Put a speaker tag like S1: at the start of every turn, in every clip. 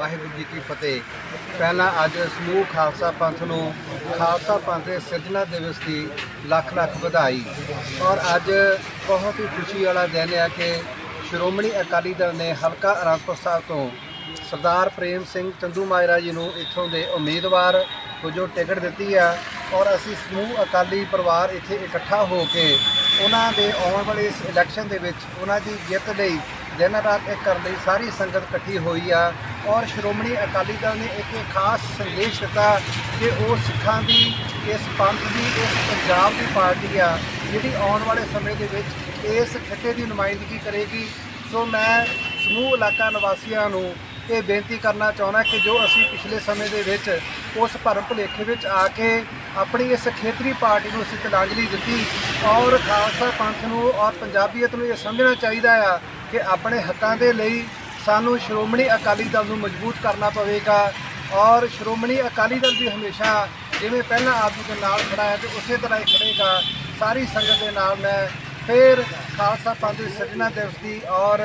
S1: ਵਾਹਿਗੁਰੂ ਜੀ ਕੀ ਫਤਿਹ। ਪਹਿਲਾਂ ਅੱਜ ਸਮੂਹ ਖਾਲਸਾ ਪੰਥ ਨੂੰ ਖਾਲਸਾ ਪੰਥ ਦੇ ਸਿਰਜਣਾ ਦਿਵਸ ਦੀ ਲੱਖ ਲੱਖ ਵਧਾਈ। ਔਰ ਅੱਜ ਬਹੁਤ ਹੀ ਖੁਸ਼ੀ ਵਾਲਾ ਦਿਨ ਹੈ ਕਿ ਸ਼੍ਰੋਮਣੀ ਅਕਾਲੀ ਦਲ ਨੇ ਹਲਕਾ ਅਨੰਦਪੁਰ ਸਾਹਿਬ ਤੋਂ ਸਰਦਾਰ ਪ੍ਰੇਮ ਸਿੰਘ ਚੰਦੂ ਮਾਜਰਾ ਜੀ ਨੂੰ ਇੱਥੋਂ ਦੇ ਉਮੀਦਵਾਰ ਵਜੋਂ ਟਿਕਟ ਦਿੱਤੀ ਆ। ਔਰ ਅਸੀਂ ਸਮੂਹ ਅਕਾਲੀ ਪਰਿਵਾਰ ਇੱਥੇ ਇਕੱਠਾ ਹੋ ਕੇ ਉਹਨਾਂ ਦੇ ਆਉਣ ਵਾਲੇ ਇਸ ਇਲੈਕਸ਼ਨ ਦੇ ਵਿੱਚ ਉਹਨਾਂ ਦੀ ਜਿੱਤ ਲਈ ਦਿਨ ਰਾਤ ਇੱਕ ਕਰਨ ਲਈ ਸਾਰੀ ਸੰਗਤ ਇਕੱਠੀ ਹੋਈ ਆ। ਔਰ ਸ਼੍ਰੋਮਣੀ ਅਕਾਲੀ ਦਲ ਨੇ ਇੱਕ ਖਾਸ ਸੰਦੇਸ਼ ਦਿੱਤਾ ਕਿ ਉਹ ਸਿੱਖਾਂ ਦੀ, ਇਸ ਪੰਥ ਦੀ, ਇਸ ਪੰਜਾਬ ਦੀ ਪਾਰਟੀ ਆ, ਜਿਹੜੀ ਆਉਣ ਵਾਲੇ ਸਮੇਂ ਦੇ ਵਿੱਚ ਇਸ ਖਿੱਤੇ ਦੀ ਨੁਮਾਇੰਦਗੀ ਕਰੇਗੀ। ਸੋ ਮੈਂ ਸਮੂਹ ਇਲਾਕਾ ਨਿਵਾਸੀਆਂ ਨੂੰ ਇਹ ਬੇਨਤੀ ਕਰਨਾ ਚਾਹੁੰਦਾ ਕਿ ਜੋ ਅਸੀਂ ਪਿਛਲੇ ਸਮੇਂ ਦੇ ਵਿੱਚ ਉਸ ਭਰਮ ਭੁਲੇਖੇ ਵਿੱਚ ਆ ਕੇ ਆਪਣੀ ਇਸ ਖੇਤਰੀ ਪਾਰਟੀ ਨੂੰ ਅਸੀਂ ਤਿਲਾਂਜਲੀ ਦਿੱਤੀ, ਔਰ ਖਾਲਸਾ ਪੰਥ ਨੂੰ ਔਰ ਪੰਜਾਬੀਅਤ ਨੂੰ ਇਹ ਸਮਝਣਾ ਚਾਹੀਦਾ ਆ ਕਿ ਆਪਣੇ ਹੱਕਾਂ ਦੇ ਲਈ ਸਾਨੂੰ ਸ਼੍ਰੋਮਣੀ ਅਕਾਲੀ ਦਲ ਨੂੰ ਮਜ਼ਬੂਤ ਕਰਨਾ ਪਵੇਗਾ ਔਰ ਸ਼੍ਰੋਮਣੀ ਅਕਾਲੀ ਦਲ ਵੀ ਹਮੇਸ਼ਾ ਜਿਵੇਂ ਪਹਿਲਾਂ ਆਪ ਜੀ ਦੇ ਨਾਲ ਖੜਾ ਹੈ ਤੇ ਉਸੇ ਤਰ੍ਹਾਂ ਹੀ ਖੜੇਗਾ। ਸਾਰੀ ਸੰਗਤ ਦੇ ਨਾਲ ਮੈਂ ਫਿਰ ਖਾਲਸਾ ਪੰਥ ਦੀ ਸਿਰਜਣਾ ਦਿਵਸ ਦੀ ਔਰ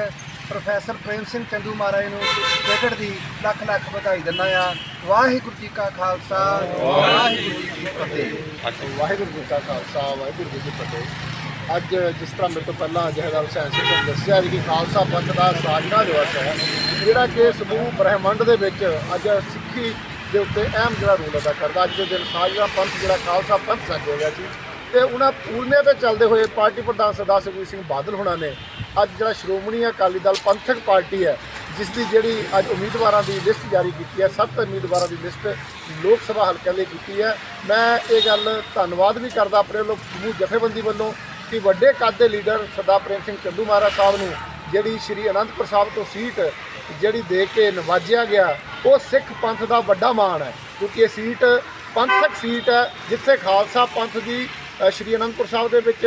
S1: ਪ੍ਰੋਫੈਸਰ ਪ੍ਰੇਮ ਸਿੰਘ ਚੰਦੂ ਮਹਾਰਾਜ ਨੂੰ ਕ੍ਰਿਕਟ ਦੀ ਲੱਖ ਲੱਖ ਵਧਾਈ ਦਿੰਦਾ ਆ ਵਾਹਿਗੁਰੂ ਜੀ ਕਾ ਖਾਲਸਾ, ਵਾਹਿਗੁਰੂ ਜੀ ਕੀ ਫਤਿਹ।
S2: ਵਾਹਿਗੁਰੂ ਜੀ ਕਾ ਖਾਲਸਾ, ਵਾਹਿਗੁਰੂ ਜੀ ਕੀ ਫਤਿਹ। ਅੱਜ ਜਿਸ ਤਰ੍ਹਾਂ ਮੇਰੇ ਤੋਂ ਪਹਿਲਾਂ ਜਹਦਾਰ ਹੁਸੈਨ ਸਿੰਘ ਨੇ ਦੱਸਿਆ ਵੀ ਕਿ ਖਾਲਸਾ ਪੰਥ ਦਾ ਸਾਜਨਾ ਦਿਵਸ ਹੈ, ਜਿਹੜਾ ਕਿ ਸਮੂਹ ਬ੍ਰਹਿਮੰਡ ਦੇ ਵਿੱਚ ਅੱਜ ਸਿੱਖੀ ਦੇ ਉੱਤੇ ਅਹਿਮ ਜਿਹੜਾ ਰੋਲ ਅਦਾ ਕਰਦਾ। ਅੱਜ ਦੇ ਦਿਨ ਸਾਜਨਾ ਪੰਥ, ਜਿਹੜਾ ਖਾਲਸਾ ਪੰਥ ਸਾਜਿਆ ਗਿਆ ਸੀ ਤੇ ਉਹਨਾਂ ਪੂਰਨੇ ਤੇ ਚੱਲਦੇ ਹੋਏ ਪਾਰਟੀ ਪ੍ਰਧਾਨ ਸਰਦਾਰ ਸੁਖਬੀਰ ਸਿੰਘ ਬਾਦਲ ਹੁਣਾਂ ਨੇ ਅੱਜ ਜਿਹੜਾ ਸ਼੍ਰੋਮਣੀ ਅਕਾਲੀ ਦਲ ਪੰਥਕ ਪਾਰਟੀ ਹੈ, ਜਿਸ ਦੀ ਜਿਹੜੀ ਅੱਜ ਉਮੀਦਵਾਰਾਂ ਦੀ ਲਿਸਟ ਜਾਰੀ ਕੀਤੀ ਹੈ, ਸੱਤ ਉਮੀਦਵਾਰਾਂ ਦੀ ਲਿਸਟ ਲੋਕ ਸਭਾ ਹਲਕਿਆਂ ਲਈ ਕੀਤੀ ਹੈ। ਮੈਂ ਇਹ ਗੱਲ ਧੰਨਵਾਦ ਵੀ ਕਰਦਾ ਆਪਣੇ ਲੋਕ ਸਮੂਹ ਜਥੇਬੰਦੀ ਵੱਲੋਂ ਕਿ ਵੱਡੇ ਕੱਦ ਦੇ ਲੀਡਰ ਸਰਦਾਰ ਪ੍ਰੇਮ ਸਿੰਘ ਚੰਦੂ ਮਹਾਰਾਜ ਸਾਹਿਬ ਨੂੰ ਜਿਹੜੀ ਸ਼੍ਰੀ ਅਨੰਦਪੁਰ ਸਾਹਿਬ ਤੋਂ ਸੀਟ ਜਿਹੜੀ ਦੇ ਕੇ ਨਵਾਜਿਆ ਗਿਆ, ਉਹ ਸਿੱਖ ਪੰਥ ਦਾ ਵੱਡਾ ਮਾਣ ਹੈ, ਕਿਉਂਕਿ ਇਹ ਸੀਟ ਪੰਥਕ ਸੀਟ ਹੈ, ਜਿੱਥੇ ਖਾਲਸਾ ਪੰਥ ਦੀ ਸ਼੍ਰੀ ਅਨੰਦਪੁਰ ਸਾਹਿਬ ਦੇ ਵਿੱਚ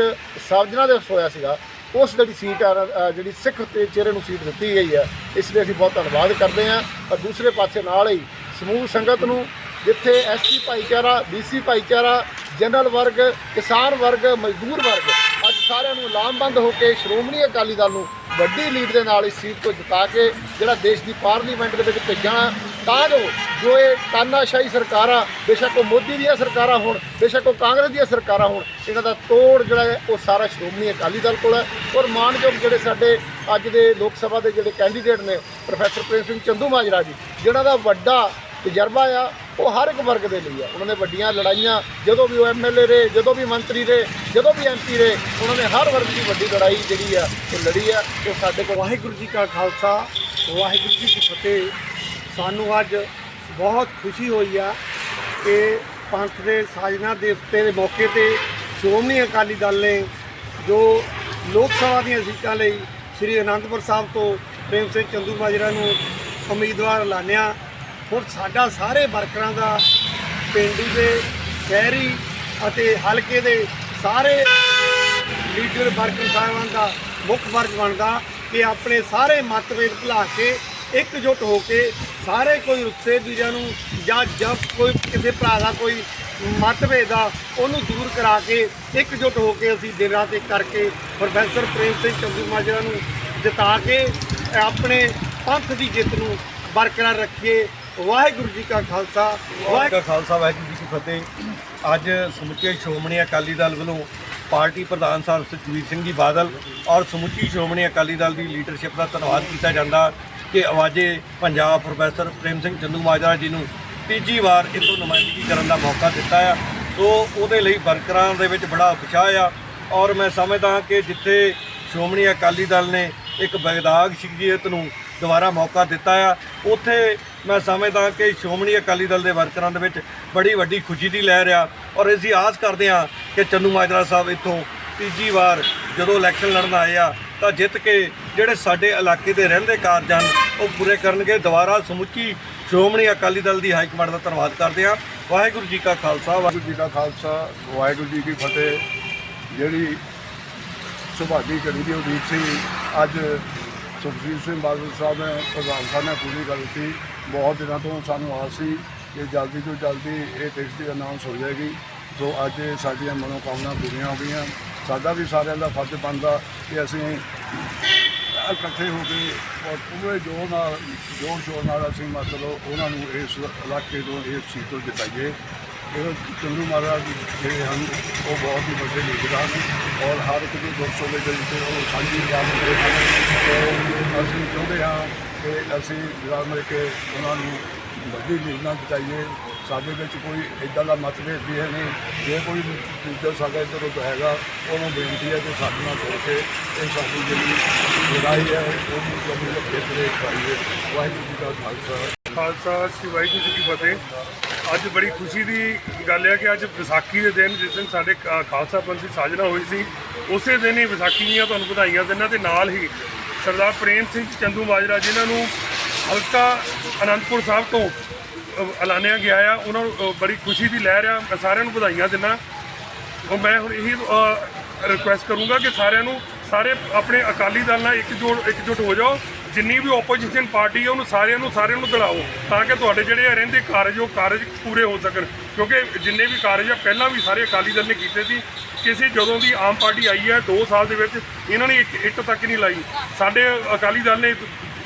S2: ਸਾਜਣਾ ਦਿਵਸ ਹੋਇਆ ਸੀਗਾ, ਉਸ ਜਿਹੜੀ ਸੀਟ ਆ ਜਿਹੜੀ ਸਿੱਖ ਤੇ ਚਿਹਰੇ ਨੂੰ ਸੀਟ ਦਿੱਤੀ ਗਈ ਹੈ, ਇਸ ਲਈ ਅਸੀਂ ਬਹੁਤ ਧੰਨਵਾਦ ਕਰਦੇ ਹਾਂ, ਔਰ ਦੂਸਰੇ ਪਾਸੇ ਨਾਲ ਹੀ ਸਮੂਹ ਸੰਗਤ ਨੂੰ, ਜਿੱਥੇ ਐਸਟੀ ਭਾਈਚਾਰਾ ਬੀਸੀ ਭਾਈਚਾਰਾ, ਜਨਰਲ ਵਰਗ, ਕਿਸਾਨ ਵਰਗ, ਮਜ਼ਦੂਰ ਵਰਗ ਅੱਜ ਸਾਰਿਆਂ ਨੂੰ ਲਾਮਬੰਦ ਹੋ ਕੇ ਸ਼੍ਰੋਮਣੀ ਅਕਾਲੀ ਦਲ ਨੂੰ ਵੱਡੀ ਲੀਡ ਦੇ ਨਾਲ ਇਸ ਸੀਟ ਤੋਂ ਜਿਤਾ ਕੇ ਜਿਹੜਾ ਦੇਸ਼ ਦੀ ਪਾਰਲੀਮੈਂਟ ਦੇ ਵਿੱਚ ਭੇਜਣਾ ਤਾਂ ਜੋ ਜੋ ਇਹ ਤਾਨਾਸ਼ਾਹੀ ਸਰਕਾਰਾਂ, ਬੇਸ਼ੱਕ ਉਹ ਮੋਦੀ ਦੀਆਂ ਸਰਕਾਰਾਂ ਹੋਣ, ਬੇਸ਼ੱਕ ਉਹ ਕਾਂਗਰਸ ਦੀਆਂ ਸਰਕਾਰਾਂ ਹੋਣ, ਇਹਨਾਂ ਦਾ ਤੋੜ ਜਿਹੜਾ ਹੈ ਉਹ ਸਾਰਾ ਸ਼੍ਰੋਮਣੀ ਅਕਾਲੀ ਦਲ ਕੋਲ ਹੈ। ਔਰ ਮਾਨਯੋਗ ਜਿਹੜੇ ਸਾਡੇ ਅੱਜ ਦੇ ਲੋਕ ਸਭਾ ਦੇ ਜਿਹੜੇ ਕੈਂਡੀਡੇਟ ਨੇ, ਪ੍ਰੋਫੈਸਰ ਪ੍ਰੇਮ ਸਿੰਘ ਚੰਦੂ ਮਾਜਰਾ ਜੀ ਜਿਹਨਾਂ ਦਾ ਵੱਡਾ ਤਜਰਬਾ ਆ, ਉਹ ਹਰ ਇੱਕ ਵਰਗ ਦੇ ਲਈ ਆ। ਉਹਨਾਂ ਨੇ ਵੱਡੀਆਂ ਲੜਾਈਆਂ, ਜਦੋਂ ਵੀ ਉਹ ਐਮਐਲਏ ਰਹੇ, ਜਦੋਂ ਵੀ ਮੰਤਰੀ ਰਹੇ, ਜਦੋਂ ਵੀ ਐਮਪੀ ਰਹੇ, ਉਹਨਾਂ ਨੇ ਹਰ ਵਰਗ ਦੀ ਵੱਡੀ ਲੜਾਈ ਜਿਹੜੀ ਆ, ਉਹ ਲੜੀ ਆ। ਉਹ ਸਾਡੇ ਕੋਲ
S3: ਵਾਹਿਗੁਰੂ ਜੀ ਕਾ ਖਾਲਸਾ, ਵਾਹਿਗੁਰੂ ਜੀ ਕੀ ਫਤਿਹ। ਸਾਨੂੰ ਅੱਜ ਬਹੁਤ ਖੁਸ਼ੀ ਹੋਈ ਆ ਕਿ ਪੰਥ ਦੇ ਸਾਜਨਾ ਦਿਵਸ ਦੇ ਮੌਕੇ ਤੇ ਸ਼੍ਰੋਮਣੀ ਅਕਾਲੀ ਦਲ ਨੇ ਜੋ ਲੋਕ ਸਭਾ ਦੀਆਂ ਸੀਟਾਂ ਲਈ ਸ੍ਰੀ ਅਨੰਦਪੁਰ ਸਾਹਿਬ ਤੋਂ ਪ੍ਰੇਮ ਸਿੰਘ ਚੰਦੂ ਮਾਜਰਾ ਨੂੰ ਉਮੀਦਵਾਰ ਐਲਾਨਿਆ। ਹੁਣ ਸਾਡਾ ਸਾਰੇ ਵਰਕਰਾਂ ਦਾ, ਪਿੰਡੀ ਦੇ, ਸ਼ਹਿਰੀ ਅਤੇ ਹਲਕੇ ਦੇ ਸਾਰੇ ਲੀਡਰ ਵਰਕਰ ਸਾਹਿਬਾਨ ਦਾ ਮੁੱਖ ਫਰਜ਼ ਬਣਦਾ ਕਿ ਆਪਣੇ ਸਾਰੇ ਮਤਭੇਦ ਭੁਲਾ ਕੇ, ਇਕਜੁੱਟ ਹੋ ਕੇ ਸਾਰੇ ਕੋਈ ਰੁੱਸੇ ਦੂਜਿਆਂ ਨੂੰ ਜਾਂ ਜਦ ਕੋਈ ਕਿਸੇ ਭਰਾ ਦਾ ਕੋਈ ਮਤਭੇਦ ਆ, ਉਹਨੂੰ ਦੂਰ ਕਰਾ ਕੇ, ਇਕਜੁੱਟ ਹੋ ਕੇ ਅਸੀਂ ਦਿਨ ਰਾਤ ਇੱਕ ਕਰਕੇ ਪ੍ਰੋਫੈਸਰ ਪ੍ਰੇਮ ਸਿੰਘ ਚੰਦੂ ਮਾਜਰਾ ਨੂੰ ਜਿਤਾ ਕੇ, ਆਪਣੇ ਪੰਥ ਦੀ ਜਿੱਤ ਨੂੰ ਬਰਕਰਾਰ ਰੱਖੀਏ ਵਾਹਿਗੁਰੂ ਜੀ ਕਾ ਖਾਲਸਾ ਵਾਹਿਗੁਰੂ
S4: ਦਾ ਖਾਲਸਾ ਵਾਹਿਗੁਰੂ ਜੀ ਕੀ ਫਤਿਹ। ਅੱਜ ਸਮੁੱਚੇ ਸ਼੍ਰੋਮਣੀ ਅਕਾਲੀ ਦਲ ਵੱਲੋਂ ਪਾਰਟੀ ਪ੍ਰਧਾਨ ਸਾਹਿਬ ਸੁਖਬੀਰ ਸਿੰਘ ਜੀ ਬਾਦਲ ਔਰ ਸਮੁੱਚੀ ਸ਼੍ਰੋਮਣੀ ਅਕਾਲੀ ਦਲ ਦੀ ਲੀਡਰਸ਼ਿਪ ਦਾ ਧੰਨਵਾਦ ਕੀਤਾ ਜਾਂਦਾ ਕਿ ਆਵਾਜ਼ੇ ਪੰਜਾਬ ਪ੍ਰੋਫੈਸਰ ਪ੍ਰੇਮ ਸਿੰਘ ਚੰਦੂ ਮਾਜਰਾ ਜੀ ਨੂੰ ਤੀਜੀ ਵਾਰ ਇਥੋਂ ਨੁਮਾਇੰਦਗੀ ਕਰਨ ਦਾ ਮੌਕਾ ਦਿੱਤਾ ਆ। ਸੋ ਉਹਦੇ ਲਈ ਵਰਕਰਾਂ ਦੇ ਵਿੱਚ ਬੜਾ ਉਤਸ਼ਾਹ ਆ ਔਰ ਮੈਂ ਸਮਝਦਾ ਕਿ ਜਿੱਥੇ ਸ਼੍ਰੋਮਣੀ ਅਕਾਲੀ ਦਲ ਨੇ ਇੱਕ ਬਗਦਾਦ ਸ਼ਖਸੀਅਤ ਨੂੰ ਦੁਬਾਰਾ ਮੌਕਾ ਦਿੱਤਾ ਆ। ਉੱਥੇ ਮੈਂ ਸਮਝਦਾ ਕਿ ਸ਼੍ਰੋਮਣੀ ਅਕਾਲੀ ਦਲ ਦੇ ਵਰਕਰਾਂ ਦੇ ਵਿੱਚ ਬੜੀ ਵੱਡੀ ਖੁਸ਼ੀ ਦੀ ਲਹਿਰ ਆ ਔਰ ਅਸੀਂ ਆਸ ਕਰਦੇ ਹਾਂ ਕਿ ਚੰਨੂ ਮਾਜਰਾ ਸਾਹਿਬ ਇੱਥੋਂ ਤੀਜੀ ਵਾਰ ਜਦੋਂ ਇਲੈਕਸ਼ਨ ਲੜਨ ਆਏ ਆ, ਤਾਂ ਜਿੱਤ ਕੇ ਜਿਹੜੇ ਸਾਡੇ ਇਲਾਕੇ ਦੇ ਰਹਿੰਦੇ ਕਾਰਜ ਹਨ ਉਹ ਪੂਰੇ ਕਰਨਗੇ। ਦੁਬਾਰਾ ਸਮੁੱਚੀ ਸ਼੍ਰੋਮਣੀ ਅਕਾਲੀ ਦਲ ਦੀ ਹਾਈ ਕਮਾਂਡ ਦਾ ਧੰਨਵਾਦ ਕਰਦੇ ਹਾਂ। ਵਾਹਿਗੁਰੂ ਜੀ ਕਾ ਖਾਲਸਾ, ਵਾਹਿਗੁਰੂ
S2: ਜੀ ਕਾ ਖਾਲਸਾ, ਵਾਹਿਗੁਰੂ ਜੀ ਕੀ ਫਤਿਹ। ਜਿਹੜੀ ਸੁਭਾਗੀ ਘੜੀ ਦੀ ਉਡੀਕ ਸੀ, ਅੱਜ ਸੁਖਬੀਰ ਸਿੰਘ ਬਾਦਲ ਸਾਹਿਬ ਨੇ ਪ੍ਰਧਾਨ ਸਾਹਿਬ ਨੇ ਪੂਰੀ ਕਰ ਦਿੱਤੀ ਬਹੁਤ ਦਿਨਾਂ ਤੋਂ ਸਾਨੂੰ ਆਸ ਸੀ ਕਿ ਜਲਦੀ ਤੋਂ ਜਲਦੀ ਇਹ ਟਿਕਟ ਦੀ ਅਨਾਉਂਸ ਹੋ ਜਾਏਗੀ। ਸੋ ਅੱਜ ਇਹ ਸਾਡੀਆਂ ਮਨੋਕਾਮਨਾ ਪੂਰੀਆਂ ਹੋ ਗਈਆਂ। ਸਾਡਾ ਵੀ ਸਾਰਿਆਂ ਦਾ ਫਰਜ਼ ਬਣਦਾ ਕਿ ਅਸੀਂ
S5: ਇਕੱਠੇ ਹੋ ਕੇ ਔਰ ਪੂਰੇ ਜੋਰ ਨਾਲ, ਜੋਰ ਸ਼ੋਰ ਨਾਲ ਅਸੀਂ ਮਤਲਬ ਉਹਨਾਂ ਨੂੰ ਇਸ ਇਲਾਕੇ ਤੋਂ, ਇਸ ਸੀਟ ਤੋਂ ਜਿਤਾਈਏ। ਇਹ ਚੰਦੂ ਮਹਾਰਾਜ ਜਿਹੜੇ ਹਨ, ਉਹ ਬਹੁਤ ਹੀ ਵੱਡੇ ਲੀਡਰ ਹਨ ਔਰ ਹਰ ਇੱਕ ਦੇ ਦੁੱਖ ਸੁੱਖ ਦੇ ਵਿੱਚ ਉਹ ਸਾਂਝੀ ਗੱਲ ਕਰਦੇ ਹਨ। ਤੇ ਅਸੀਂ ਚਾਹੁੰਦੇ ਹਾਂ ਕਿ ਅਸੀਂ ਰਲ ਮਿਲ ਕੇ ਉਹਨਾਂ ਨੂੰ ਵੱਡੀ ਲੀਡ ਨਾਲ ਜਿਤਾਈਏ। ਸਾਡੇ ਵਿੱਚ ਕੋਈ ਇਦਾਂ ਦਾ ਮਤਭੇਦ ਵੀ ਹੈ ਨਹੀਂ। ਜੇ ਕੋਈ ਟੀਚਰ ਸਾਡਾ ਇੱਧਰ ਉੱਧਰ ਹੈਗਾ, ਉਹਨੂੰ ਬੇਨਤੀ ਹੈ ਕਿ ਸਾਡੇ ਨਾਲ ਜੁੜ ਕੇ ਇਹ ਸਾਡੀ ਜਿਹੜੀ ਲੜਾਈ ਹੈ, ਉਹਨੂੰ ਜਮੀ ਲੱਗੇ ਤੇ ਕਰੀਏ ਵਾਹਿਗੁਰੂ ਜੀ ਦਾ ਖਾਲਸਾ।
S6: ਖਾਲਸਾ, ਸ੍ਰੀ ਵਾਹਿਗੁਰੂ ਜੀ ਕੀ ਫਤਿਹ। ਅੱਜ ਬੜੀ ਖੁਸ਼ੀ ਦੀ ਗੱਲ ਹੈ ਕਿ ਅੱਜ ਵਿਸਾਖੀ ਦੇ ਦਿਨ, ਜਿਸ ਦਿਨ ਸਾਡੇ ਖਾ- ਖਾਲਸਾ ਪੰਥ ਦੀ ਸਾਜਨਾ ਹੋਈ ਸੀ, ਉਸੇ ਦਿਨ ਹੀ ਵਿਸਾਖੀ ਦੀਆਂ ਤੁਹਾਨੂੰ ਵਧਾਈਆਂ ਦਿਨਾਂ ਤੇ ਨਾਲ ਹੀ ਸਰਦਾਰ ਪ੍ਰੇਮ ਸਿੰਘ ਚੰਦੂ ਮਾਜਰਾ, ਜਿਨ੍ਹਾਂ ਨੂੰ ਹਲਕਾ ਅਨੰਦਪੁਰ ਸਾਹਿਬ ਤੋਂ ਐਲਾਨਿਆ ਗਿਆ ਆ, ਉਹਨਾਂ ਨੂੰ ਬੜੀ ਖੁਸ਼ੀ ਦੀ ਲਹਿਰ ਆ। ਮੈਂ ਸਾਰਿਆਂ ਨੂੰ ਵਧਾਈਆਂ ਦਿੰਦਾ। ਉਹ ਮੈਂ ਹੁਣ ਇਹੀ ਰਿਕੁਐਸਟ ਕਰੂੰਗਾ ਕਿ ਸਾਰਿਆਂ ਨੂੰ ਸਾਰੇ ਆਪਣੇ ਅਕਾਲੀ ਦਲ ਨਾਲ ਇੱਕ ਇਕਜੁੱਟ ਇਕਜੁੱਟ ਹੋ ਜਾਓ। ਜਿੰਨੀ ਵੀ ਆਪੋਜੀਸ਼ਨ ਪਾਰਟੀ ਹੈ ਉਹਨੂੰ ਸਾਰਿਆਂ ਨੂੰ ਸਾਰਿਆਂ ਨੂੰ ਦਿਲਾਓ ਤਾਂ ਕਿ ਤੁਹਾਡੇ ਜਿਹੜੇ ਆ ਰਹਿੰਦੇ ਕਾਰਜ ਉਹ ਕਾਰਜ ਪੂਰੇ ਹੋ ਸਕਣ। ਕਿਉਂਕਿ ਜਿੰਨੇ ਵੀ ਕਾਰਜ ਆ ਪਹਿਲਾਂ ਵੀ ਸਾਰੇ ਅਕਾਲੀ ਦਲ ਨੇ ਕੀਤੇ ਸੀ। ਕਿਸੇ ਜਦੋਂ ਦੀ ਆਮ ਪਾਰਟੀ ਆਈ ਹੈ 2 ਸਾਲ ਦੇ ਵਿੱਚ ਇਹਨਾਂ ਨੇ ਇੱਕ ਇੱਟ ਤੱਕ ਨਹੀਂ ਲਾਈ। ਸਾਡੇ ਅਕਾਲੀ ਦਲ ਨੇ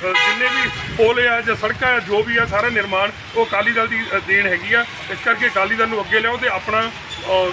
S6: ਜਿੰਨੇ ਵੀ ਪੁਲ ਆ ਜਾਂ ਸੜਕਾਂ ਆ ਜੋ ਵੀ ਆ ਸਾਰਾ ਨਿਰਮਾਣ ਉਹ ਅਕਾਲੀ ਦਲ ਦੀ ਦੇਣ ਹੈਗੀ ਆ। ਇਸ ਕਰਕੇ ਅਕਾਲੀ ਦਲ ਨੂੰ ਅੱਗੇ ਲਿਆਓ ਤੇ ਆਪਣਾ ਅ,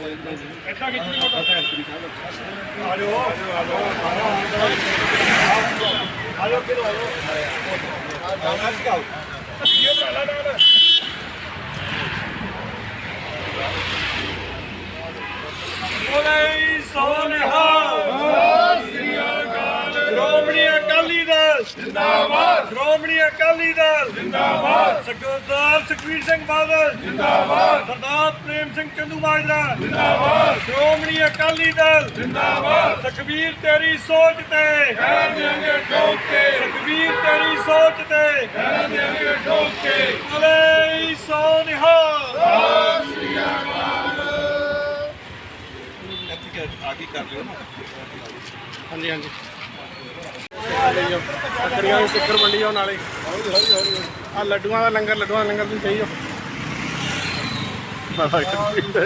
S6: ਐਦਾਂ ਖਿੱਚਣੀ ਮੋਟਾ ਆ ਸ਼੍ਰੋਮਣੀ ਅਕਾਲੀ ਦਲ ਜਿੰਦਾਬਾਦ ਸ਼੍ਰੋਮਣੀ ਅਕਾਲੀ ਦਲ। ਜਿੰਦਾਬਾਦ। ਸਰਦਾਰ ਸੁਖਬੀਰ ਸਿੰਘ ਬਾਦਲ। ਜਿੰਦਾਬਾਦ। ਸਰਦਾਰ ਪ੍ਰੇਮ ਸਿੰਘ ਚੰਦੂ ਮਾਜਰਾ। ਜਿੰਦਾਬਾਦ। ਸ਼੍ਰੋਮਣੀ ਅਕਾਲੀ ਦਲ। ਜਿੰਦਾਬਾਦ। ਸੁਖਬੀਰ ਤੇਰੀ ਸੋਚ ਤੇ। ਠੋਕ ਕੇ। ਸੁਖਬੀਰ ਤੇਰੀ ਸੋਚ ਤੇ। ਕਹਿ ਦਿਆਂਗੇ ਠੋਕ ਕੇ। ਬੋਲੇ ਸੋ ਨਿਹਾਲ। ਹਾਂਜੀ ਹਾਂਜੀ। ਬੱਕਰੀਆਂ ਦੀ ਸਿੱਖਰ ਮੰਡੀ ਆਉਣ ਵਾਲੇ ਆ ਲੱਡੂਆਂ ਦਾ ਲੰਗਰ ਲੱਡੂਆਂ ਦਾ ਲੰਗਰ ਤੁਸੀਂ ਕਹੀ ਜਾਓ।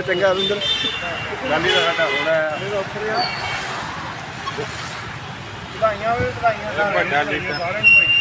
S6: ਚੰਗਾ ਅਰਿੰਦਰ ਗਾਲੀ ਦਾ ਸਾਡਾ ਹੋਣਾ ਵਧਾਈਆਂ ਵੇ ਵਧਾਈਆਂ ਸਾਰਿਆਂ ਨੂੰ